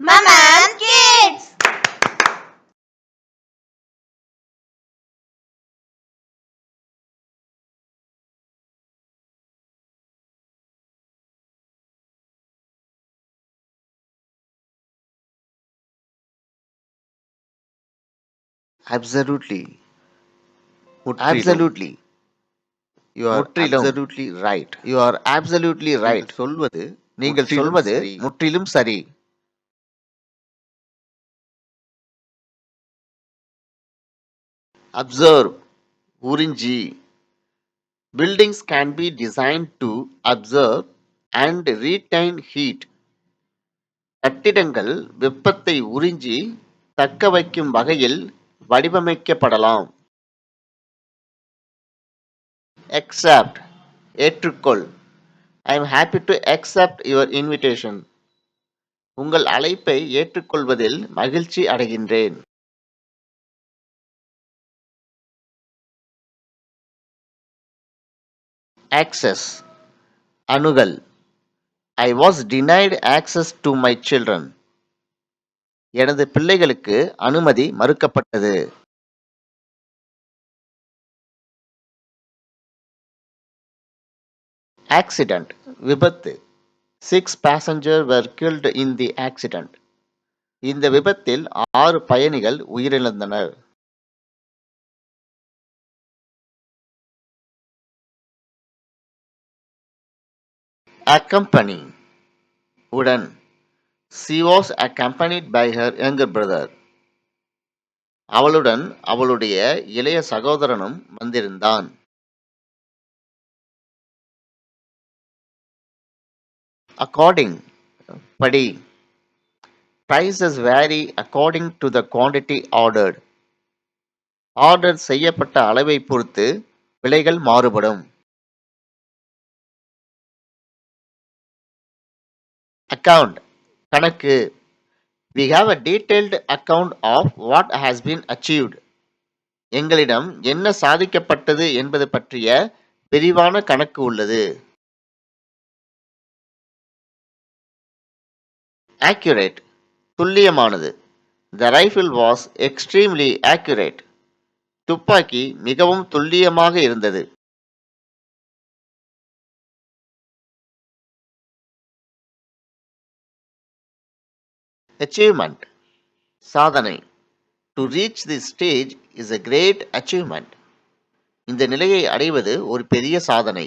Mama and Kids. Absolutely. Absolutely. You are absolutely right you are absolutely right சொல்வது நீங்கள் சொல்வது முற்றிலும் சரி observe உறிஞ்சி. Buildings can be designed to observe and retain heat. கட்டிடங்கள் வெப்பத்தை உறிஞ்சி தக்க வைக்கும் வகையில் வடிவமைக்கப்படலாம். Accept. ஏற்றுக்கொள். I am happy to accept your invitation உங்கள் அழைப்பை ஏற்றுக்கொள்வதில் மகிழ்ச்சி அடைகின்றேன். Access அணுகல் I was denied access to my children. எனது பிள்ளைகளுக்கு அனுமதி மறுக்கப்பட்டது. ஆக்சிடென்ட் விபத்து. Six passenger were killed in the accident இந்த விபத்தில் ஆறு பயணிகள் உயிரிழந்தனர். Accompany உடன் she was accompanied by her younger brother அவளுடன் அவளுடைய இளைய சகோதரனும் வந்திருந்தான் according படி prices vary according to the quantity ordered order செய்யப்பட்ட அளவை பொறுத்து விலைகள் மாறுபடும் account கணக்கு we have a detailed account of what has been achieved எங்களிடம் என்ன சாதிக்கப்பட்டது என்பது பற்றிய விரிவான கணக்கு உள்ளது accurate துல்லியமானது the rifle was extremely accurate துப்பாக்கி மிகவும் துல்லியமாக இருந்தது அச்சீவ்மெண்ட் சாதனை to reach the stage is a great achievement இந்த நிலையை அடைவது ஒரு பெரிய சாதனை